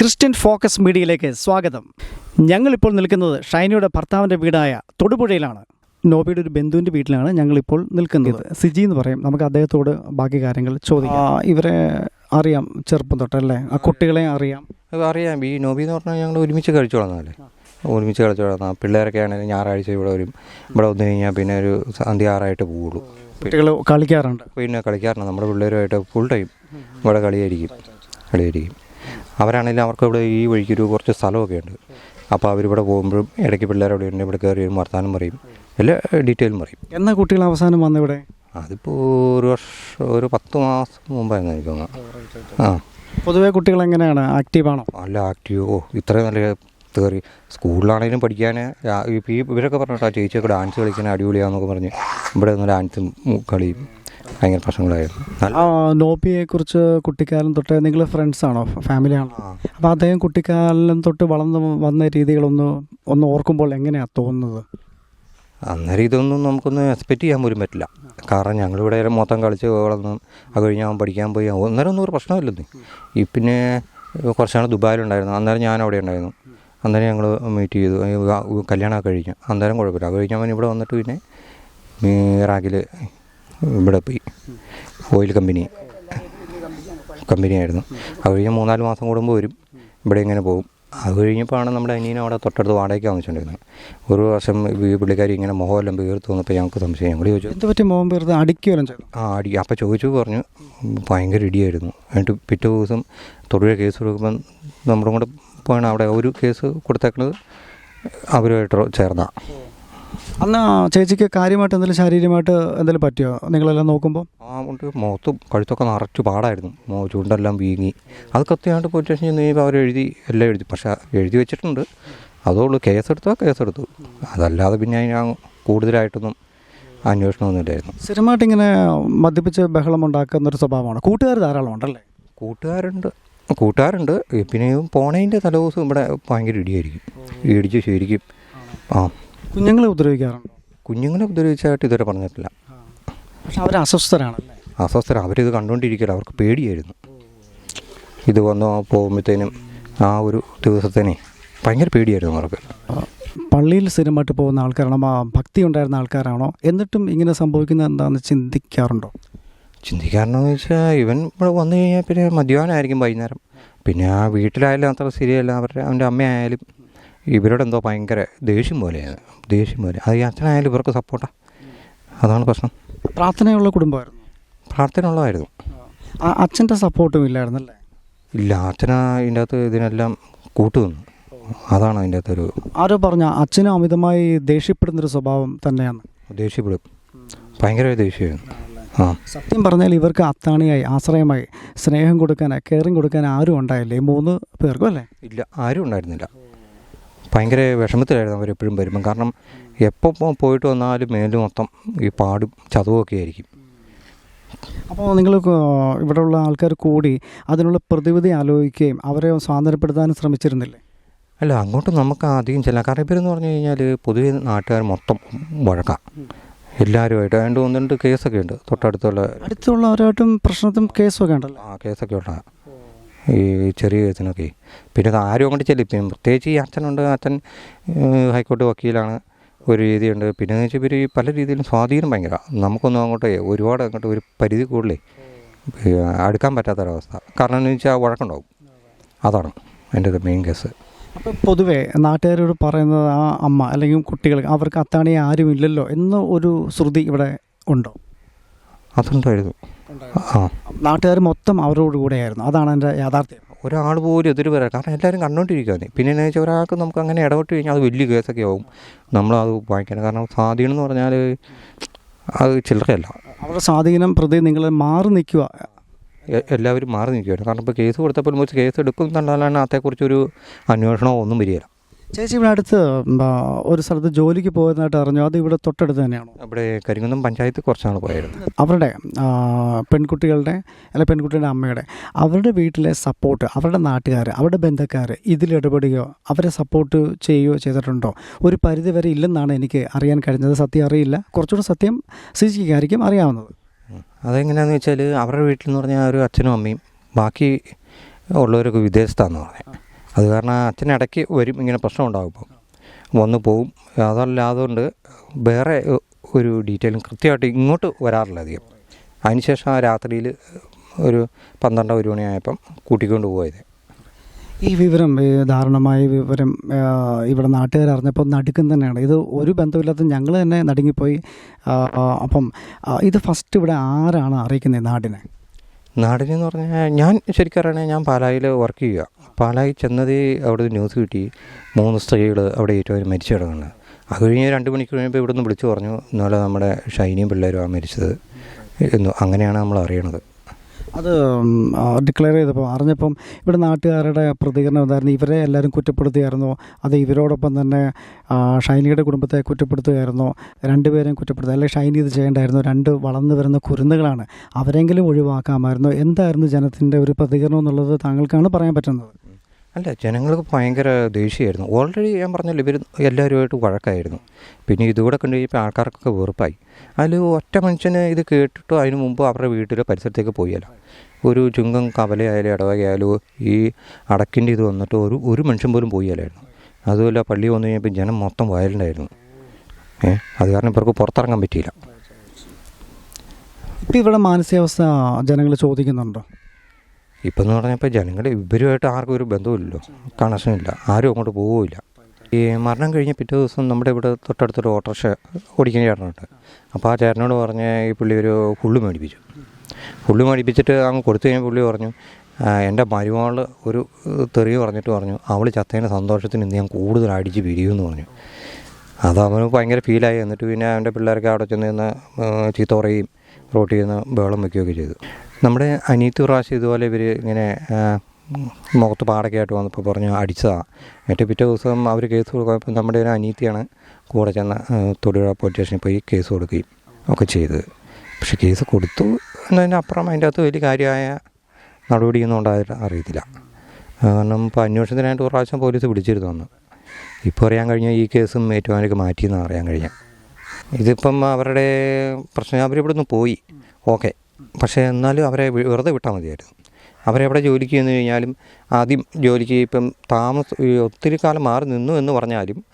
Christian focus മീഡിയയിലേക്ക് സ്വാഗതം. ഞങ്ങളിപ്പോൾ നിൽക്കുന്നത് ഷൈനിയുടെ ഭർത്താവിന്റെ വീടായ തൊടുപുഴയിലാണ്. നോബിയുടെ ഒരു ബന്ധുവിന്റെ വീട്ടിലാണ് ഞങ്ങളിപ്പോൾ നിൽക്കുന്നത്. സിജി എന്ന് പറയും. നമുക്ക് അദ്ദേഹത്തോട് ബാക്കി കാര്യങ്ങൾ ചോദിക്കാം. ഇവരെ അറിയാം ചെറുപ്പം തൊട്ടല്ലേ? ആ കുട്ടികളെ അറിയാം. അത് അറിയാം. ഈ നോബി എന്ന് പറഞ്ഞാൽ ഞങ്ങൾ ഒരുമിച്ച് കഴിച്ചു വളർന്നതല്ലേ? ഒരുമിച്ച് കളിച്ചു വളർന്ന പിള്ളേരൊക്കെ ആണെങ്കിൽ ഞായറാഴ്ച ഇവിടെ വരും. ഇവിടെ വന്നു കഴിഞ്ഞാൽ പിന്നെ ഒരു സന്ധ്യ ആറായിട്ട് പോവുള്ളൂ കുട്ടികൾ കളിക്കാറുണ്ട്. പിന്നെ കളിക്കാറുണ്ട് നമ്മുടെ പിള്ളേരുമായിട്ട് ഫുൾ ടൈം ഇവിടെ കളിയായിരിക്കും. കളിയായിരിക്കും. അവരാണെങ്കിലും അവർക്ക് ഇവിടെ ഈ വഴിക്ക് ഒരു കുറച്ച് സ്ഥലമൊക്കെ ഉണ്ട്. അപ്പോൾ അവരിവിടെ പോകുമ്പോഴും ഇടയ്ക്ക് പിള്ളേരോട് ഉണ്ട് ഇവിടെ കയറി വരും വർത്താനം പറയും. എല്ലാ ഡീറ്റെയിലും പറയും. എന്നാ കുട്ടികൾ അവസാനം വന്നിവിടെ? അതിപ്പോൾ ഒരു വർഷം ഒരു പത്ത് മാസം മുമ്പായിരുന്നു എനിക്ക് തോന്നുന്നു. ആ. പൊതുവെ കുട്ടികൾ എങ്ങനെയാണ്? ആക്റ്റീവാണോ അല്ല ആക്റ്റീവ് ഓ ഇത്രയും നല്ല കയറി സ്കൂളിലാണെങ്കിലും പഠിക്കാൻ ഇവരൊക്കെ പറഞ്ഞിട്ടാ ചേച്ചിയൊക്കെ ഡാൻസ് കളിക്കാൻ അടിപൊളിയാന്നൊക്കെ പറഞ്ഞ് ഇവിടെ നിന്ന് ഡാൻസും കളിയും. ഭയങ്കര പ്രശ്നങ്ങളായിരുന്നു. ആ നോബിയെ കുറിച്ച് കുട്ടിക്കാലം തൊട്ട് നിങ്ങൾ ഫ്രണ്ട്സ് ആണോ? ഫാമിലി ആണോ? അപ്പൊ അപ്പോൾ അദ്ദേഹം കുട്ടിക്കാലം തൊട്ട് വളർന്ന് വന്ന രീതികളൊന്ന് ഒന്ന് ഓർക്കുമ്പോൾ എങ്ങനെയാണ് തോന്നുന്നത്? അന്നേരം ഇതൊന്നും നമുക്കൊന്ന് എക്സ്പെക്റ്റ് ചെയ്യാൻ പോലും പറ്റില്ല. കാരണം ഞങ്ങളിവിടെ മൊത്തം കളിച്ച് വളർന്നു അത് കഴിഞ്ഞ് അവൻ പഠിക്കാൻ പോയി. അന്നേരം ഒന്നും ഒരു പ്രശ്നമില്ലെന്ന് ഈ പിന്നെ കുറച്ചാണ് ദുബായിലുണ്ടായിരുന്നു അന്നേരം ഞാൻ അവിടെ ഉണ്ടായിരുന്നു. അന്നേരം ഞങ്ങൾ മീറ്റ് ചെയ്തു. കല്യാണമൊക്കെ കഴിഞ്ഞു. അന്നേരം കുഴപ്പമില്ല. അത് കഴിഞ്ഞ് അവൻ ഇവിടെ വന്നിട്ട് പിന്നെ ഇറാഖിൽ ഇവിടെ പോയി. ഓയിൽ കമ്പനി കമ്പനിയായിരുന്നു. അത് കഴിഞ്ഞ് മൂന്നാൽ മാസം കൂടുമ്പോൾ വരും. ഇവിടെ ഇങ്ങനെ പോകും. അത് കഴിഞ്ഞപ്പോഴാണ് നമ്മുടെ അനിയനും അവിടെ തൊട്ടടുത്ത് വാടകയ്ക്ക് താമസിച്ചുകൊണ്ടിരുന്നത് ഒരു വർഷം ഈ പുള്ളിക്കാരി ഇങ്ങനെ മുഖമെല്ലാം വീർത്ത് വന്നപ്പോൾ ഞങ്ങൾക്ക് സംശയം. ഞങ്ങൾ ചോദിച്ചു എന്ത് പറ്റി മോൻ വീർത്ത്? ചെയ്തു? ആ അടി. അപ്പോൾ ചോദിച്ചു പറഞ്ഞു ഭയങ്കര ഇടിയായിരുന്നു. എന്നിട്ട് പിറ്റേ ദിവസം തൊടുപുഴ കേസ് കൊടുക്കുമ്പം നമ്മുടെ കൂടെ പോയാണ് അവിടെ ഒരു കേസ് കൊടുത്തേക്കുന്നത് അവരുമായിട്ട് ചേർന്ന. അന്ന് ചേച്ചിക്ക് കാര്യമായിട്ട് എന്തെങ്കിലും ശാരീരികമായിട്ട് എന്തെങ്കിലും പറ്റിയോ? നിങ്ങളെല്ലാം നോക്കുമ്പോൾ ആ ഉണ്ട്. മുഖത്തും കഴുത്തൊക്കെ നിറച്ച് പാടായിരുന്നു. ചൂണ്ടെല്ലാം വീങ്ങി. അത് കത്തിയാണ്ട് പോലീസ് സ്റ്റേഷനിൽ ചെന്ന് അവർ എഴുതി എല്ലാം എഴുതി. പക്ഷേ എഴുതി വെച്ചിട്ടുണ്ട്. അതുള്ളൂ കേസെടുത്തോ കേസെടുത്തു. അതല്ലാതെ പിന്നെ ഞാൻ കൂടുതലായിട്ടൊന്നും അന്വേഷണമൊന്നുമില്ലായിരുന്നു സ്ഥിരമായിട്ട് ഇങ്ങനെ മദ്യപിച്ച് ബഹളം ഉണ്ടാക്കുന്ന ഒരു സ്വഭാവമാണ്. കൂട്ടുകാർ ധാരാളം ഉണ്ടല്ലേ? കൂട്ടുകാരുണ്ട്. കൂട്ടുകാരുണ്ട്. പിന്നെയും പിന്നെ പോണതിന്റെ തലേദിവസം ഇവിടെ ഭയങ്കര ഇടിയായിരിക്കും. ഇടിച്ച് ശരിക്കും ആ കുഞ്ഞുങ്ങളെ ഉപദ്രവിക്കാറുണ്ടോ? കുഞ്ഞുങ്ങളെ ഉപദ്രവിച്ചായിട്ട് ഇതുവരെ പറഞ്ഞിട്ടില്ല. പക്ഷെ അവർ അസ്വസ്ഥരാണല്ലേ? അസ്വസ്ഥർ അവരിത് കണ്ടുകൊണ്ടിരിക്കില്ല അവർക്ക് പേടിയായിരുന്നു. ഇത് വന്ന് പോകുമ്പോഴത്തേനും ആ ഒരു ദിവസത്തേനെ ഭയങ്കര പേടിയായിരുന്നു അവർക്ക്. പള്ളിയിൽ സ്ഥിരമായിട്ട് പോകുന്ന ആൾക്കാരാണോ? ഭക്തി ഉണ്ടായിരുന്ന ആൾക്കാരാണോ? എന്നിട്ടും ഇങ്ങനെ സംഭവിക്കുന്നത് എന്താണെന്ന് ചിന്തിക്കാറുണ്ടോ? ചിന്തിക്കാരനെന്ന് വെച്ചാൽ ഇവൻ ഇവിടെ വന്നു കഴിഞ്ഞാൽ പിന്നെ മദ്യപാനമായിരിക്കും വൈകുന്നേരം. പിന്നെ ആ വീട്ടിലായാലും അത്ര ശരിയല്ല അവരുടെ അവന്റെ അമ്മയായാലും ഇവരോട് എന്തോ ഭയങ്കര ദേഷ്യം പോലെയാണ്. ദേഷ്യം പോലെ. അത് ഈ അച്ഛനായാലും ഇവർക്ക് സപ്പോർട്ടാണ് അതാണ് പ്രശ്നം. പ്രാർത്ഥനയുള്ള കുടുംബമായിരുന്നു? പ്രാർത്ഥന ഉള്ളതായിരുന്നു ആ അച്ഛന്റെ സപ്പോർട്ടും ഇല്ലായിരുന്നല്ലേ? ഇല്ല അച്ഛന ഇതിന്റെ അകത്ത് ഇതിനെല്ലാം കൂട്ടുനിന്നു. അതാണ് അതിന്റെ അകത്തൊരു ആരോ പറഞ്ഞ അച്ഛനും അമിതമായി ദേഷ്യപ്പെടുന്നൊരു സ്വഭാവം തന്നെയാണ്. ദേഷ്യപ്പെടും. ഭയങ്കര ദേഷ്യമായിരുന്നു. ആ. സത്യം പറഞ്ഞാൽ ഇവർക്ക് അത്താണിയായി ആശ്രയമായി സ്നേഹം കൊടുക്കാൻ കെയറിങ് കൊടുക്കാൻ ആരും ഉണ്ടായില്ലേ? ഈ മൂന്ന് പേർക്കും അല്ലേ? ഇല്ല ആരും ഉണ്ടായിരുന്നില്ല. ഭയങ്കര വിഷമത്തിലായിരുന്നു അവരെപ്പോഴും വരുമ്പം. കാരണം എപ്പോൾ പോയിട്ട് വന്നാലും മേൽ മൊത്തം ഈ പാടും ചതവുമൊക്കെ ആയിരിക്കും. അപ്പോൾ നിങ്ങൾ ഇവിടെയുള്ള ആൾക്കാർ കൂടി അതിനുള്ള പ്രതിവിധി ആലോചിക്കുകയും അവരെ സ്വാതന്ത്ര്യപ്പെടുത്താനും ശ്രമിച്ചിരുന്നില്ലേ? അല്ല അങ്ങോട്ട് നമുക്ക് അധികം ചില കാരണം ഇവരെന്ന് പറഞ്ഞു കഴിഞ്ഞാൽ പൊതുവെ നാട്ടുകാർ മൊത്തം വഴക്കാം. എല്ലാവരുമായിട്ട് അതുകൊണ്ട് ഒന്ന് രണ്ട് കേസൊക്കെ ഉണ്ട്. തൊട്ടടുത്തുള്ള അടുത്തുള്ളവരായിട്ടും പ്രശ്നത്തും കേസൊക്കെ ഉണ്ടല്ലോ. ആ കേസൊക്കെ ഉള്ള ഈ ചെറിയ കേസിനൊക്കെ. പിന്നെ ആരും അങ്ങോട്ട് ചെല്ലിപ്പിക്കും പിന്നെ പ്രത്യേകിച്ച് ഈ അച്ഛനുണ്ട്. അച്ഛൻ ഹൈക്കോർട്ട് ഹൈക്കോടതി വക്കീലാണ്. ഒരു രീതിയുണ്ട്. പിന്നെ എന്ന് വെച്ചാൽ ഇവർ പല രീതിയിലും സ്വാധീനം ഭയങ്കര. നമുക്കൊന്നും അങ്ങോട്ട് ഒരുപാട് അങ്ങോട്ട് ഒരു പരിധി കൂടുതലേ അടുക്കാൻ പറ്റാത്തൊരവസ്ഥ. കാരണം എന്ന് വെച്ചാൽ വഴക്കുണ്ടാവും. അതാണ് എന്റെ മെയിൻ കേസ്. അപ്പോൾ പൊതുവേ നാട്ടുകാരോട് പറയുന്നത് ആ അമ്മ അല്ലെങ്കിൽ കുട്ടികൾ അവർക്ക് അത്താണി ആരും ഇല്ലല്ലോ എന്ന ഒരു ശ്രുതി ഇവിടെ ഉണ്ടോ? അതുണ്ടായിരുന്നു. നാട്ടുകാർ മൊത്തം അവരോട് കൂടെയായിരുന്നു. അതാണ് എന്റെ യാഥാർത്ഥ്യം. ഒരാൾ പോലും എതിര് പറയാം കാരണം എല്ലാവരും കണ്ടുകൊണ്ടിരിക്കുകയാണ് പിന്നെ എന്ന് വെച്ചാൽ ഒരാൾക്ക് നമുക്ക് അങ്ങനെ ഇടപെട്ട് കഴിഞ്ഞാൽ അത് വലിയ കേസൊക്കെ ആവും. നമ്മളത് വാങ്ങിക്കണം. കാരണം സ്വാധീനം എന്ന് പറഞ്ഞാൽ അത് ചില്ലറയല്ല. അവരുടെ സ്വാധീനം പ്രതി നിങ്ങൾ മാറി നിൽക്കുക. എല്ലാവരും മാറി നിൽക്കുകയാണ്. കാരണം ഇപ്പോൾ കേസ് കൊടുത്തപ്പോൾ കേസ് എടുക്കും എന്നുള്ളതാണ് അതേക്കുറിച്ചൊരു അന്വേഷണമോ ഒന്നും വരികയില്ല. ചേച്ചി ഇവിടെ അടുത്ത് ഒരു സ്ഥലത്ത് ജോലിക്ക് പോയതായിട്ട് അറിഞ്ഞു. അത് ഇവിടെ തൊട്ടടുത്ത് തന്നെയാണോ? അവിടെ കരിങ്കുന്നം പഞ്ചായത്ത് കുറച്ചാണ് പോയിരുന്നു അവരുടെ പെൺകുട്ടികളുടെ അല്ലെ പെൺകുട്ടികളുടെ അമ്മയുടെ അവരുടെ വീട്ടിലെ സപ്പോർട്ട് അവരുടെ നാട്ടുകാർ അവരുടെ ബന്ധക്കാർ ഇതിൽ ഇടപെടുകയോ അവരെ സപ്പോർട്ട് ചെയ്യുകയോ ചെയ്തിട്ടുണ്ടോ? ഒരു പരിധി വരെ ഇല്ലെന്നാണ് എനിക്ക് അറിയാൻ കഴിഞ്ഞത്. സത്യം അറിയില്ല. കുറച്ചുകൂടെ സത്യം സിജിക്കായിരിക്കും അറിയാവുന്നത്. അതെങ്ങനെയാണെന്ന് വെച്ചാൽ അവരുടെ വീട്ടിൽ എന്ന് പറഞ്ഞാൽ ഒരു അച്ഛനും അമ്മയും ബാക്കി ഉള്ളവരൊക്കെ വിദേശത്താണെന്ന് പറഞ്ഞത് അത് കാരണം അച്ഛൻ ഇടയ്ക്ക് വരും ഇങ്ങനെ പ്രശ്നം ഉണ്ടാകും ഇപ്പം. വന്നു പോവും. അതല്ല അതുകൊണ്ട് വേറെ ഒരു ഡീറ്റെയിലും കൃത്യമായിട്ട് ഇങ്ങോട്ട് വരാറില്ല അധികം. അതിനുശേഷം ആ രാത്രിയിൽ ഒരു പന്ത്രണ്ട് ഒരു മണിയായപ്പം കൂട്ടിക്കൊണ്ട് പോയത് ഈ വിവരം ദാരുണമായ വിവരം ഇവിടെ നാട്ടുകാർ അറിഞ്ഞപ്പോൾ നടുക്കം തന്നെയാണ്. ഇത് ഒരു ബന്ധമില്ലാത്ത ഞങ്ങൾ തന്നെ നടുങ്ങിപ്പോയി. അപ്പം ഇത് ഫസ്റ്റ് ഇവിടെ ആരാണ് അറിയിക്കുന്നത് നാടിനെ? നാടിനെന്ന് പറഞ്ഞാൽ ഞാൻ ശരിക്കും അറിയണേ ഞാൻ പാലായിൽ വർക്ക് ചെയ്യുക. പാലായി ചെന്നത് അവിടെ ന്യൂസ് കിട്ടി. മൂന്ന് സ്ത്രീകൾ അവിടെ ഏറ്റവും മരിച്ചു കിടക്കുന്നത് അത് കഴിഞ്ഞ് രണ്ട് മണിക്കൂർ കഴിഞ്ഞപ്പോൾ ഇവിടെ നിന്ന് വിളിച്ചു പറഞ്ഞു ഇന്നലെ നമ്മുടെ ഷൈനിയും പിള്ളേരും ആ മരിച്ചത്. എന്നു അങ്ങനെയാണ് നമ്മൾ അറിയണത്. അത് ഡിക്ലെയർ ചെയ്തപ്പോൾ അറിഞ്ഞപ്പം ഇവിടെ നാട്ടുകാരുടെ പ്രതികരണം എന്തായിരുന്നു? ഇവരെ എല്ലാവരും കുറ്റപ്പെടുത്തുകയായിരുന്നോ? അത് ഇവരോടൊപ്പം തന്നെ ഷൈനിയുടെ കുടുംബത്തെ കുറ്റപ്പെടുത്തുകയായിരുന്നു? രണ്ടുപേരെയും കുറ്റപ്പെടുത്തുക അല്ലെങ്കിൽ ഷൈനി ഇത് ചെയ്യേണ്ടായിരുന്നു? രണ്ട് വളർന്നു വരുന്ന കുരുന്നുകളാണ്. അവരെങ്കിലും ഒഴിവാക്കാമായിരുന്നു? എന്തായിരുന്നു ജനത്തിന്റെ ഒരു പ്രതികരണം എന്നുള്ളത് താങ്കൾക്കാണ് പറയാൻ പറ്റുന്നത്? അല്ല ജനങ്ങൾക്ക് ഭയങ്കര ദേഷ്യമായിരുന്നു. ഓൾറെഡി ഞാൻ പറഞ്ഞല്ലോ ഇവർ എല്ലാവരുമായിട്ട് വഴക്കായിരുന്നു. പിന്നെ ഇതുകൂടെ കണ്ടു കഴിഞ്ഞപ്പോൾ ആൾക്കാർക്കൊക്കെ വെറുപ്പായി. അതിൽ ഒറ്റ മനുഷ്യന് ഇത് കേട്ടിട്ടോ അതിന് മുമ്പ് അവരുടെ വീട്ടിലോ പരിസരത്തേക്ക് പോയല്ല. ഒരു ചുങ്കം കവലയായാലും ഇടവകയായാലും ഈ അടക്കിന്റെ ഇത് വന്നിട്ട് ഒരു ഒരു മനുഷ്യൻ പോലും പോയാലായിരുന്നു അതുമല്ല പള്ളി വന്നു കഴിഞ്ഞപ്പോൾ ജനം മൊത്തം വയലുണ്ടായിരുന്നു ഏ അത് കാരണം ഇവർക്ക് പുറത്തിറങ്ങാൻ പറ്റിയില്ല. ഇപ്പം ഇവിടെ മാനസികാവസ്ഥ ജനങ്ങൾ ചോദിക്കുന്നുണ്ടോ? ഇപ്പം എന്ന് പറഞ്ഞപ്പോൾ ജനങ്ങൾ ഇവരുമായിട്ട് ആർക്കും ഒരു ബന്ധമില്ലല്ലോ കണക്ഷനില്ല. ആരും അങ്ങോട്ട് പോവില്ല ഈ മരണം കഴിഞ്ഞ പിറ്റേ ദിവസം നമ്മുടെ ഇവിടെ തൊട്ടടുത്തൊരു ഓട്ടോറിക്ഷ ഓടിക്കുന്ന ചേട്ടനുണ്ട്. അപ്പോൾ ആ ചേട്ടനോട് പറഞ്ഞ് ഈ പുള്ളി ഒരു ഫുള്ള് മേടിപ്പിച്ചു. ഫുള്ള് മേടിപ്പിച്ചിട്ട് അങ്ങ് കൊടുത്തു കഴിഞ്ഞാൽ പുള്ളി പറഞ്ഞു "ആ, എന്റെ മരുമകൾ ഒരു തെറി പറഞ്ഞിട്ട് പറഞ്ഞു അവൾ ചത്തേന്റെ സന്തോഷത്തിന് ഇന്ന് ഞാൻ കൂടുതൽ അടിച്ച് പിരിയുമെന്ന് പറഞ്ഞു. അത് അവന് ഭയങ്കര ഫീലായി എന്നിട്ട് പിന്നെ അവന്റെ പിള്ളേർക്ക് അവിടെ ചെന്ന് ചീത്ത പറയുകയും റോട്ടിൽ നിന്ന് ബഹളം വയ്ക്കുകയൊക്കെ ചെയ്തു. നമ്മുടെ അനീത്ത് പ്രാവശ്യം ഇതുപോലെ ഇവർ ഇങ്ങനെ മുഖത്ത് പാടൊക്കെ ആയിട്ട് വന്നപ്പോൾ പറഞ്ഞു അടിച്ചതാണ് എന്നിട്ട് പിറ്റേ ദിവസം അവർ കേസ് കൊടുക്കുമ്പോൾ നമ്മുടെ ഒരു അനീത്തിയാണ് കൂടെ ചെന്ന തൊടുപുഴ പോലീസ് സ്റ്റേഷനിൽ പോയി കേസ് കൊടുക്കുകയും ഒക്കെ ചെയ്തത് പക്ഷെ കേസ് കൊടുത്തു എന്നതിനപ്പുറം അതിന്റെ അകത്ത് വലിയ കാര്യമായ നടപടിയൊന്നും ഉണ്ടായിട്ട് അറിയത്തില്ല കാരണം ഇപ്പോൾ അന്വേഷണത്തിനായിട്ട് ഒരു പ്രാവശ്യം പോലീസ് പിടിച്ചിരുന്നു അന്ന്. ഇപ്പോൾ അറിയാൻ കഴിഞ്ഞാൽ ഈ കേസും ഏറ്റുമാനൊക്കെ മാറ്റിയെന്നാണ് അറിയാൻ കഴിഞ്ഞ ഇതിപ്പം അവരുടെ പ്രശ്നം അവരിവിടെ നിന്ന് പോയി. ഓക്കെ. പക്ഷേ എന്നാലും അവരെ വെറുതെ വിട്ടാൽ മതിയായിരുന്നു. അവരെവിടെ ജോലിക്ക് ചെന്ന് കഴിഞ്ഞാലും ആദ്യം ജോലിക്ക് ഇപ്പം താമസ ഒത്തിരി കാലം മാറി നിന്നു എന്ന് പറഞ്ഞാലും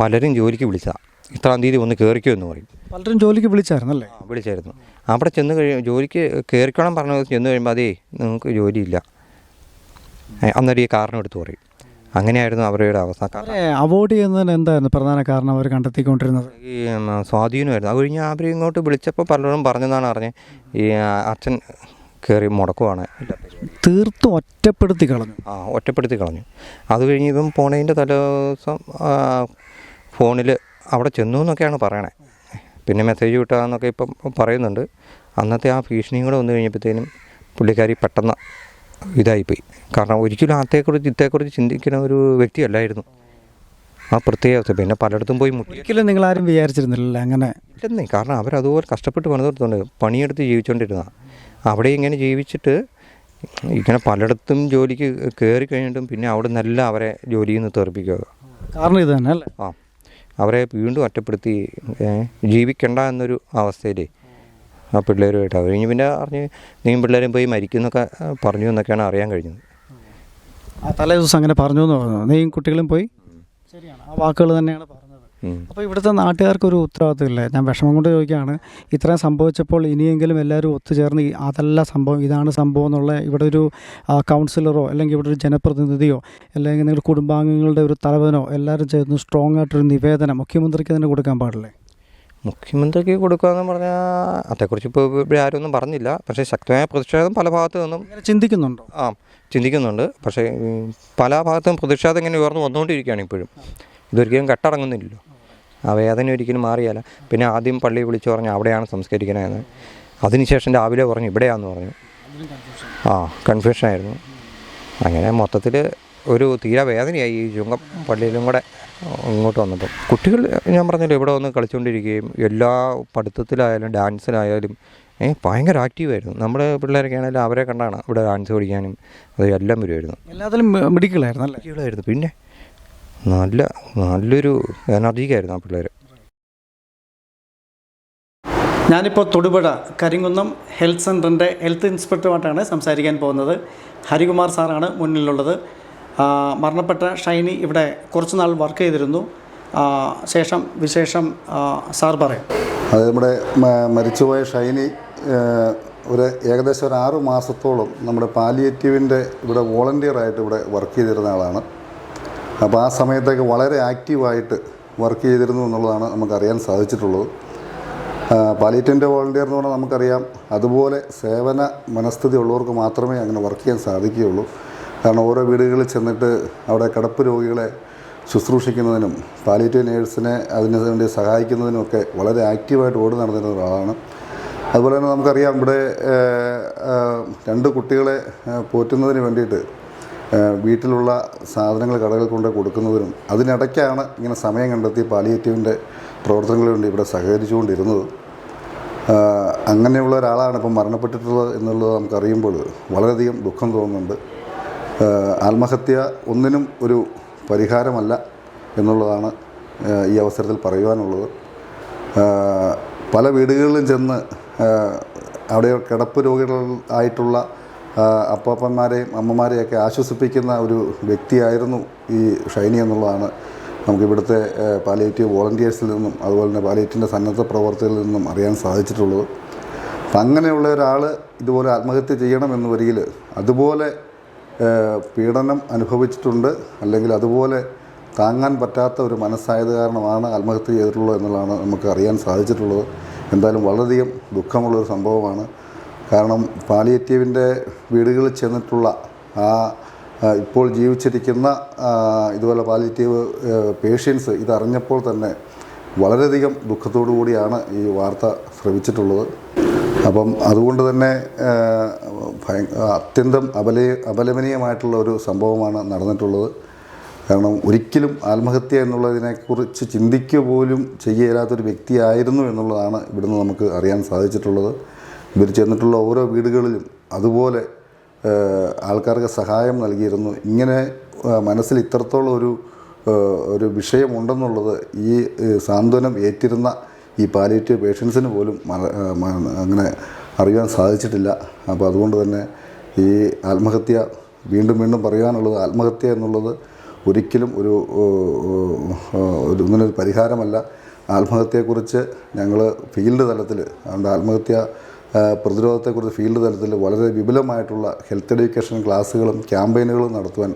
പലരും ജോലിക്ക് വിളിച്ചതാണ് ഇത്രാം തീയതി ഒന്ന് കയറിക്കോ എന്ന് പറയും. പലരും ജോലിക്ക് വിളിച്ചായിരുന്നു അല്ലേ വിളിച്ചായിരുന്നു. അവിടെ ചെന്ന് കഴിയും ജോലിക്ക് കയറിക്കണം പറഞ്ഞ ചെന്ന് കഴിയുമ്പോൾ അതേ നിങ്ങൾക്ക് ജോലിയില്ല. അന്നേരം ഈ കാരണം എടുത്ത് പറയും. അങ്ങനെയായിരുന്നു അവരുടെ അവസ്ഥ അവോയ്ഡ് ചെയ്യുന്നതിന് എന്തായിരുന്നു പ്രധാന കാരണം അവർ കണ്ടെത്തിക്കൊണ്ടിരുന്നത്? ഈ സ്വാധീനമായിരുന്നു. അത് കഴിഞ്ഞ് അവർ ഇങ്ങോട്ട് വിളിച്ചപ്പോൾ പലരും പറഞ്ഞതാണ് അറിഞ്ഞത് ഈ അച്ഛൻ കയറി മുടക്കുവാണ്. തീർത്തും ഒറ്റപ്പെടുത്തി കളഞ്ഞു. ആ ഒറ്റപ്പെടുത്തി കളഞ്ഞു. അത് കഴിഞ്ഞ് ഇവൻ പോണതിന്റെ തലേദിവസം ഫോണിൽ അവിടെ ചെന്നു എന്നൊക്കെയാണ് പറയണേ. പിന്നെ മെസ്സേജ് കിട്ടാന്നൊക്കെ ഇപ്പം പറയുന്നുണ്ട്. അന്നത്തെ ആ ഭീഷണിയും കൂടെ വന്നു കഴിഞ്ഞപ്പോഴത്തേനും പുള്ളിക്കാരി പെട്ടെന്ന് ഇതായിപ്പോയി. കാരണം ഒരിക്കലും അതേക്കുറിച്ച് ഇതേക്കുറിച്ച് ചിന്തിക്കുന്ന ഒരു വ്യക്തിയല്ലായിരുന്നു. ആ പ്രത്യേക അവസ്ഥ. പിന്നെ പലയിടത്തും പോയി മുട്ടി. ഒരിക്കലും നിങ്ങൾ ആരും വിചാരിച്ചിരുന്നില്ല അങ്ങനെ? ഇല്ലെന്നേ. കാരണം അവരതുപോലെ കഷ്ടപ്പെട്ട് പണിതെടുത്തുണ്ട് പണിയെടുത്ത് ജീവിച്ചുകൊണ്ടിരുന്ന അവിടെ ഇങ്ങനെ ജീവിച്ചിട്ട് ഇങ്ങനെ പലയിടത്തും ജോലിക്ക് കയറി കഴിഞ്ഞിട്ടും പിന്നെ അവിടെ നല്ല അവരെ ജോലിയിൽ നിന്ന് തെറിപ്പിക്കുക. കാരണം ഇത് തന്നെ അല്ലേ? ആ. അവരെ വീണ്ടും ഒറ്റപ്പെടുത്തി ജീവിക്കണ്ട എന്നൊരു അവസ്ഥയിൽ ആ പിള്ളേരുമായിട്ട്. അത് കഴിഞ്ഞ് പിന്നെ അറിഞ്ഞ് നീ പിള്ളേരും പോയി മരിക്കും എന്നൊക്കെ പറഞ്ഞു എന്നൊക്കെയാണ് അറിയാൻ കഴിഞ്ഞത്. തലേ ദിവസം അങ്ങനെ പറഞ്ഞു എന്ന് പറഞ്ഞു. നീയും കുട്ടികളും പോയി? ശരിയാണ്. ആ വാക്കുകൾ തന്നെയാണ് പറഞ്ഞത്. അപ്പോൾ ഇവിടുത്തെ നാട്ടുകാർക്ക് ഒരു ഉത്തരവാദിത്തമില്ലേ ഞാൻ വിഷമം കൊണ്ട് ചോദിക്കുകയാണ്. ഇത്രയും സംഭവിച്ചപ്പോൾ ഇനിയെങ്കിലും എല്ലാവരും ഒത്തുചേർന്ന് അതല്ല സംഭവം ഇതാണ് സംഭവം എന്നുള്ള ഇവിടെ ഒരു കൗൺസിലറോ അല്ലെങ്കിൽ ഇവിടെ ഒരു ജനപ്രതിനിധിയോ അല്ലെങ്കിൽ നിങ്ങളുടെ കുടുംബാംഗങ്ങളുടെ ഒരു തലവനോ എല്ലാവരും ചേർന്ന് സ്ട്രോങ് ആയിട്ടൊരു നിവേദനം മുഖ്യമന്ത്രിക്ക് തന്നെ കൊടുക്കാൻ പാടില്ലേ? മുഖ്യമന്ത്രിക്ക് കൊടുക്കുകയെന്ന് പറഞ്ഞാൽ അതേക്കുറിച്ച് ഇപ്പോൾ ഇവിടെ ആരും ഒന്നും പറഞ്ഞില്ല. പക്ഷേ ശക്തമായ പ്രതിഷേധം പല ഭാഗത്തു നിന്നും ചിന്തിക്കുന്നുണ്ടോ? ആ ചിന്തിക്കുന്നുണ്ട്. പക്ഷേ പല ഭാഗത്തും പ്രതിഷേധം ഇങ്ങനെ ഉയർന്നു വന്നുകൊണ്ടിരിക്കുകയാണ് ഇപ്പോഴും. ഇതൊരിക്കലും കെട്ടടങ്ങുന്നില്ലല്ലോ. ആ വേദന ഒരിക്കലും മാറിയാല. പിന്നെ ആദ്യം പള്ളി വിളിച്ചു പറഞ്ഞു അവിടെയാണ് സംസ്കരിക്കണതെന്ന് അതിനുശേഷം രാവിലെ പറഞ്ഞു ഇവിടെയാണെന്ന് പറഞ്ഞു. ആ കൺഫ്യൂഷനായിരുന്നു അങ്ങനെ മൊത്തത്തിൽ ഒരു തീരെ വേദനയായി ഈ ചുങ്കം പള്ളിയിലും കൂടെ ഇങ്ങോട്ട് വന്നപ്പം. കുട്ടികൾ ഞാൻ പറഞ്ഞല്ലോ ഇവിടെ വന്ന് കളിച്ചുകൊണ്ടിരിക്കുകയും എല്ലാ പഠിത്തത്തിലായാലും ഡാൻസിലായാലും ഏ ഭയങ്കര ആക്റ്റീവായിരുന്നു നമ്മുടെ പിള്ളേരൊക്കെ ആണെങ്കിലും അവരെ കണ്ടാണ് ഇവിടെ ഡാൻസ് പഠിക്കാനും അത് എല്ലാം വരുമായിരുന്നു എല്ലാത്തിലും മെഡിക്കലായിരുന്നു അല്ലേ കുട്ടികളായിരുന്നു പിന്നെ നല്ല നല്ലൊരു എനർജിക്കായിരുന്നു ആ പിള്ളേർ ഞാനിപ്പോൾ തൊടുപുഴ കരിങ്കുന്നം ഹെൽത്ത് സെന്ററിന്റെ ഹെൽത്ത് ഇൻസ്പെക്ടറുമായിട്ടാണ് സംസാരിക്കാൻ പോകുന്നത്. ഹരികുമാർ സാറാണ് മുന്നിലുള്ളത്. മരണപ്പെട്ട ഷൈനി ഇവിടെ കുറച്ച് നാൾ വർക്ക് ചെയ്തിരുന്നു. ശേഷം വിശേഷം സാർ പറയും. അത് നമ്മുടെ മരിച്ചുപോയ ഷൈനി ഒരു ഏകദേശം ഒരു ആറു മാസത്തോളം നമ്മുടെ പാലിയേറ്റീവിന്റെ ഇവിടെ വോളണ്ടിയറായിട്ട് ഇവിടെ വർക്ക് ചെയ്തിരുന്ന ആളാണ്. അപ്പോൾ ആ സമയത്തൊക്കെ വളരെ ആക്റ്റീവായിട്ട് വർക്ക് ചെയ്തിരുന്നു എന്നുള്ളതാണ് നമുക്കറിയാൻ സാധിച്ചിട്ടുള്ളത്. പാലിയേറ്റീവിന്റെ വോളണ്ടിയർ എന്ന് പറഞ്ഞാൽ നമുക്കറിയാം അതുപോലെ സേവന മനസ്ഥിതി ഉള്ളവർക്ക് മാത്രമേ അങ്ങനെ വർക്ക് ചെയ്യാൻ സാധിക്കുകയുള്ളൂ. കാരണം ഓരോ വീടുകളിൽ ചെന്നിട്ട് അവിടെ കിടപ്പ് രോഗികളെ ശുശ്രൂഷിക്കുന്നതിനും പാലിയേറ്റീവ് നേഴ്സിനെ അതിന് വേണ്ടി സഹായിക്കുന്നതിനുമൊക്കെ വളരെ ആക്റ്റീവായിട്ട് ഓടി നടന്നിരുന്ന ഒരാളാണ്. അതുപോലെ തന്നെ നമുക്കറിയാം ഇവിടെ രണ്ട് കുട്ടികളെ പോറ്റുന്നതിന് വേണ്ടിയിട്ട് വീട്ടിലുള്ള സാധനങ്ങൾ കടകളിൽ കൊണ്ട് കൊടുക്കുന്നതിനും അതിനിടയ്ക്കാണ് ഇങ്ങനെ സമയം കണ്ടെത്തി പാലിയേറ്റീവിന്റെ പ്രവർത്തനങ്ങൾ വേണ്ടി ഇവിടെ സഹകരിച്ചുകൊണ്ടിരുന്നത്. അങ്ങനെയുള്ള ഒരാളാണ് ഇപ്പം മരണപ്പെട്ടിട്ടുള്ളത് എന്നുള്ളത് നമുക്കറിയുമ്പോൾ വളരെയധികം ദുഃഖം തോന്നുന്നുണ്ട്. ആത്മഹത്യ ഒന്നിനും ഒരു പരിഹാരമല്ല എന്നുള്ളതാണ് ഈ അവസരത്തിൽ പറയുവാനുള്ളത്. പല വീടുകളിലും ചെന്ന് അവിടെ കിടപ്പ് രോഗികൾ ആയിട്ടുള്ള അപ്പാപ്പന്മാരെയും അമ്മമാരെയൊക്കെ ആശ്വസിപ്പിക്കുന്ന ഒരു വ്യക്തിയായിരുന്നു ഈ ഷൈനി എന്നുള്ളതാണ്. നമുക്കിവിടുത്തെ പാലിയേറ്റീവ് വോളണ്ടിയേഴ്സിൽ നിന്നും അതുപോലെ തന്നെ പാലേറ്റീവിന്റെ സന്നദ്ധ പ്രവർത്തകരിൽ നിന്നും അറിയാൻ സാധിച്ചിട്ടുള്ളത്. അപ്പം അങ്ങനെയുള്ള ഒരാൾ ഇതുപോലെ ആത്മഹത്യ ചെയ്യണമെന്ന് വരികിൽ അതുപോലെ പീഡനം അനുഭവിച്ചിട്ടുണ്ട്. അല്ലെങ്കിൽ അതുപോലെ താങ്ങാൻ പറ്റാത്ത ഒരു മനസ്സായത് കാരണമാണ് ആത്മഹത്യ ചെയ്തിട്ടുള്ളത് എന്നുള്ളതാണ് നമുക്ക് അറിയാൻ സാധിച്ചിട്ടുള്ളത്. എന്തായാലും വളരെയധികം ദുഃഖമുള്ളൊരു സംഭവമാണ്. കാരണം പാലിയേറ്റീവിന്റെ വീടുകളിൽ ചെന്നിട്ടുള്ള ആ ഇപ്പോൾ ജീവിച്ചിരിക്കുന്ന ഇതുപോലെ പാലിറ്റീവ് പേഷ്യൻസ് ഇതറിഞ്ഞപ്പോൾ തന്നെ വളരെയധികം ദുഃഖത്തോടു കൂടിയാണ് ഈ വാർത്ത ശ്രവിച്ചിട്ടുള്ളത്. അപ്പം അതുകൊണ്ട് തന്നെ ഭയ- അത്യന്തം അപലയ അപലപനീയമായിട്ടുള്ള ഒരു സംഭവമാണ് നടന്നിട്ടുള്ളത്. കാരണം ഒരിക്കലും ആത്മഹത്യ എന്നുള്ളതിനെക്കുറിച്ച് ചിന്തിക്കുക പോലും ചെയ്യാത്തൊരു വ്യക്തിയായിരുന്നു എന്നുള്ളതാണ് ഇവിടുന്ന് നമുക്ക് അറിയാൻ സാധിച്ചിട്ടുള്ളത്. ഇവർ ചെന്നിട്ടുള്ള ഓരോ വീടുകളിലും അതുപോലെ ആൾക്കാർക്ക് സഹായം നൽകിയിരുന്നു. ഇങ്ങനെ മനസ്സിൽ ഇത്രത്തോളം ഒരു ഒരു വിഷയമുണ്ടെന്നുള്ളത് ഈ സാന്ത്വനം ഏറ്റിരുന്ന ഈ പാലിയേറ്റീവ് പേഷ്യൻസിന് പോലും അങ്ങനെ അറിയാൻ സാധിച്ചിട്ടില്ല. അപ്പോൾ അതുകൊണ്ട് തന്നെ ഈ ആത്മഹത്യ വീണ്ടും വീണ്ടും പറയാനുള്ളത് ആത്മഹത്യ എന്നുള്ളത് ഒരിക്കലും ഒരു ഇങ്ങനൊരു പരിഹാരമല്ല. ആത്മഹത്യയെക്കുറിച്ച് ഞങ്ങൾ ഫീൽഡ് തലത്തിൽ അതുകൊണ്ട് ആത്മഹത്യ പ്രതിരോധത്തെക്കുറിച്ച് ഫീൽഡ് തലത്തിൽ വളരെ വിപുലമായിട്ടുള്ള ഹെൽത്ത് എഡ്യൂക്കേഷൻ ക്ലാസ്സുകളും ക്യാമ്പയിനുകളും നടത്തുവാൻ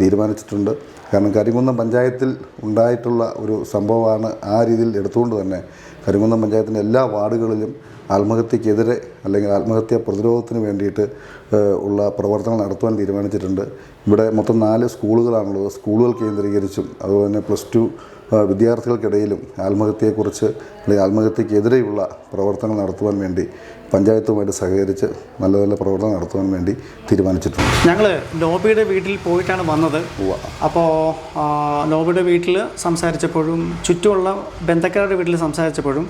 തീരുമാനിച്ചിട്ടുണ്ട്. കാരണം കരിങ്കുന്നം പഞ്ചായത്തിൽ ഉണ്ടായിട്ടുള്ള ഒരു സംഭവമാണ് ആ രീതിയിൽ എടുത്തുകൊണ്ട് തന്നെ കരിങ്കുന്നം പഞ്ചായത്തിന്റെ എല്ലാ വാർഡുകളിലും ആത്മഹത്യക്കെതിരെ അല്ലെങ്കിൽ ആത്മഹത്യ പ്രതിരോധത്തിന് വേണ്ടിയിട്ട് ഉള്ള പ്രവർത്തനങ്ങൾ നടത്തുവാൻ തീരുമാനിച്ചിട്ടുണ്ട്. ഇവിടെ മൊത്തം നാല് സ്കൂളുകളാണുള്ളത്. സ്കൂളുകൾ കേന്ദ്രീകരിച്ചും അതുപോലെ തന്നെ പ്ലസ് ടു വിദ്യാർത്ഥികൾക്കിടയിലും ആത്മഹത്യയെക്കുറിച്ച് അല്ലെങ്കിൽ ആത്മഹത്യക്കെതിരെയുള്ള പ്രവർത്തനങ്ങൾ നടത്തുവാൻ വേണ്ടി പഞ്ചായത്തുമായിട്ട് സഹകരിച്ച് നല്ല നല്ല പ്രവർത്തനം നടത്തുവാൻ വേണ്ടി തീരുമാനിച്ചിട്ടുണ്ട്. ഞങ്ങൾ നോബിയുടെ വീട്ടിൽ പോയിട്ടാണ് വന്നത്. അപ്പോൾ നോബിയുടെ വീട്ടിൽ സംസാരിച്ചപ്പോഴും ചുറ്റുമുള്ള ബന്ധക്കാരുടെ വീട്ടിൽ സംസാരിച്ചപ്പോഴും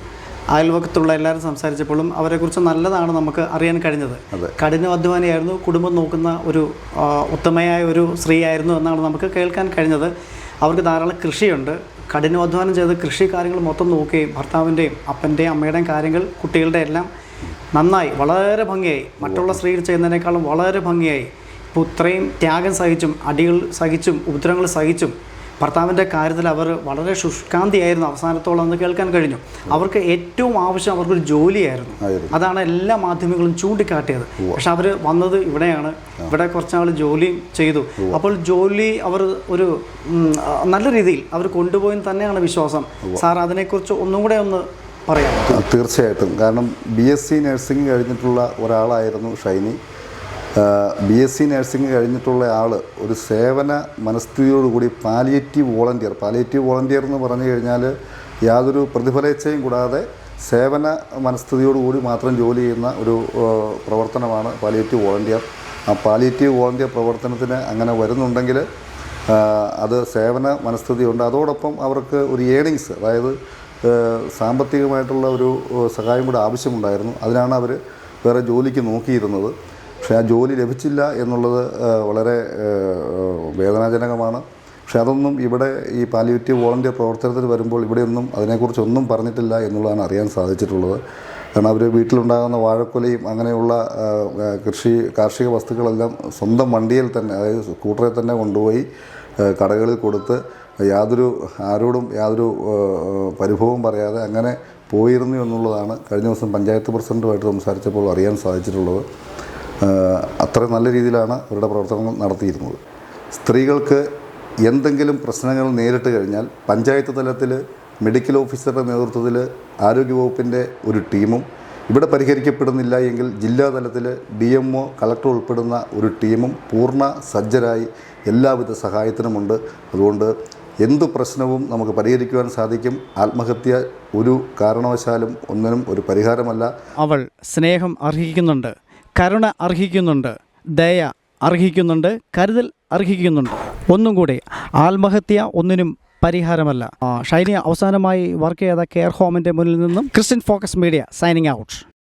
അയൽവക്കത്തുള്ള എല്ലാവരും സംസാരിച്ചപ്പോഴും അവരെക്കുറിച്ച് നല്ലതാണ് നമുക്ക് അറിയാൻ കഴിഞ്ഞത്. കഠിനാധ്വാനിയായിരുന്നു കുടുംബം നോക്കുന്ന ഒരു ഉത്തമയായ ഒരു സ്ത്രീ ആയിരുന്നു എന്നാണ് നമുക്ക് കേൾക്കാൻ കഴിഞ്ഞത്. അവർക്ക് ധാരാളം കൃഷിയുണ്ട്. കഠിനാധ്വാനം ചെയ്ത് കൃഷി കാര്യങ്ങൾ മൊത്തം നോക്കുകയും ഭർത്താവിന്റെയും അപ്പന്റെയും അമ്മയുടെയും കാര്യങ്ങൾ കുട്ടികളുടെ എല്ലാം നന്നായി വളരെ ഭംഗിയായി. മറ്റുള്ള സ്ത്രീകൾ ചെയ്യുന്നതിനേക്കാളും വളരെ ഭംഗിയായി. ഇപ്പോൾ ഇത്രയും ത്യാഗം സഹിച്ചും അടികൾ സഹിച്ചും ഉപദ്രവങ്ങൾ സഹിച്ചും ഭർത്താവിന്റെ കാര്യത്തിൽ അവർ വളരെ ശുഷ്കാന്തിയായിരുന്നു. അവസാനത്തോളം എന്ന് കേൾക്കാൻ കഴിഞ്ഞു. അവർക്ക് ഏറ്റവും ആവശ്യം അവർക്കൊരു ജോലിയായിരുന്നു. അതാണ് എല്ലാ മാധ്യമങ്ങളും ചൂണ്ടിക്കാട്ടിയത്. പക്ഷെ അവർ വന്നത് ഇവിടെയാണ്. ഇവിടെ കുറച്ചാൾ ജോലി ചെയ്തു. അപ്പോൾ ജോലി അവർ ഒരു നല്ല രീതിയിൽ അവർ കൊണ്ടുപോയി തന്നെയാണ് വിശ്വാസം. സാർ അതിനെക്കുറിച്ച് ഒന്നും കൂടെ ഒന്ന് പറയാം തീർച്ചയായിട്ടും. കാരണം ബി എസ് സി നഴ്സിംഗ് കഴിഞ്ഞിട്ടുള്ള ഒരാളായിരുന്നു Shiny. B S C nursing കഴിഞ്ഞിട്ടുള്ള ആൾ ഒരു സേവന മനസ്ഥിതിയോടുകൂടി പാലിയേറ്റീവ് വോളണ്ടിയർ പാലിയേറ്റീവ് വോളണ്ടിയർ എന്ന് പറഞ്ഞു കഴിഞ്ഞാൽ യാതൊരു പ്രതിഫലേച്ഛയും കൂടാതെ സേവന മനസ്ഥിതിയോടുകൂടി മാത്രം ജോലി ചെയ്യുന്ന ഒരു പ്രവർത്തനമാണ് പാലിയേറ്റീവ് വോളണ്ടിയർ ആ പാലിയേറ്റീവ് വോളണ്ടിയർ പ്രവർത്തനത്തിന് അങ്ങനെ വരുന്നുണ്ടെങ്കിൽ അത് സേവന മനസ്ഥിതിയുണ്ട് അതോടൊപ്പം അവർക്ക് ഒരു ഏണിങ്സ് അതായത് സാമ്പത്തികമായിട്ടുള്ള ഒരു സഹായം കൂടെ ആവശ്യമുണ്ടായിരുന്നു. അതിനാണ് അവർ വേറെ ജോലിക്ക് നോക്കിയിരുന്നത്. പക്ഷേ ആ ജോലി ലഭിച്ചില്ല എന്നുള്ളത് വളരെ വേദനാജനകമാണ്. പക്ഷേ അതൊന്നും ഇവിടെ ഈ പാലിയേറ്റീവ് വോളണ്ടിയർ പ്രവർത്തനത്തിൽ വരുമ്പോൾ ഇവിടെയൊന്നും അതിനെക്കുറിച്ചൊന്നും പറഞ്ഞിട്ടില്ല എന്നുള്ളതാണ് അറിയാൻ സാധിച്ചിട്ടുള്ളത്. കാരണം അവർ വീട്ടിലുണ്ടാകുന്ന വാഴക്കൊലയും അങ്ങനെയുള്ള കൃഷി കാർഷിക വസ്തുക്കളെല്ലാം സ്വന്തം വണ്ടിയിൽ തന്നെ അതായത് സ്കൂട്ടറിൽ തന്നെ കൊണ്ടുപോയി കടകളിൽ കൊടുത്ത് യാതൊരു ആരോടും യാതൊരു പരിഭവവും പറയാതെ അങ്ങനെ പോയിരുന്നു എന്നുള്ളതാണ് കഴിഞ്ഞ ദിവസം പഞ്ചായത്ത് പ്രസിഡന്റുമായിട്ട് സംസാരിച്ചപ്പോൾ അറിയാൻ സാധിച്ചിട്ടുള്ളത്. അത്ര നല്ല രീതിയിലാണ് അവരുടെ പ്രവർത്തനങ്ങൾ നടത്തിയിരുന്നത്. സ്ത്രീകൾക്ക് എന്തെങ്കിലും പ്രശ്നങ്ങൾ നേരിട്ട് കഴിഞ്ഞാൽ പഞ്ചായത്ത് തലത്തിൽ മെഡിക്കൽ ഓഫീസറുടെ നേതൃത്വത്തിൽ ആരോഗ്യവകുപ്പിന്റെ ഒരു ടീമും ഇവിടെ പരിഹരിക്കപ്പെടുന്നില്ല എങ്കിൽ ജില്ലാ തലത്തിൽ ഡി എം ഒ കളക്ടർ ഉൾപ്പെടുന്ന ഒരു ടീമും പൂർണ സജ്ജരായി എല്ലാവിധ സഹായത്തിനുമുണ്ട്. അതുകൊണ്ട് എന്ത് പ്രശ്നവും നമുക്ക് പരിഹരിക്കുവാൻ സാധിക്കും. ആത്മഹത്യ ഒരു കാരണവശാലും ഒന്നിനും ഒരു പരിഹാരമല്ല. അവൾ സ്നേഹം അർഹിക്കുന്നുണ്ട്. കരുണ അർഹിക്കുന്നുണ്ട് ദയ അർഹിക്കുന്നുണ്ട് കരുതൽ അർഹിക്കുന്നുണ്ട്. ഒന്നും കൂടി ആത്മഹത്യ ഒന്നിനും പരിഹാരമല്ല. ഷൈനി അവസാനമായി വർക്ക് ചെയ്ത കെയർ ഹോമിന്റെ മുന്നിൽ നിന്നും Christian focus media signing out.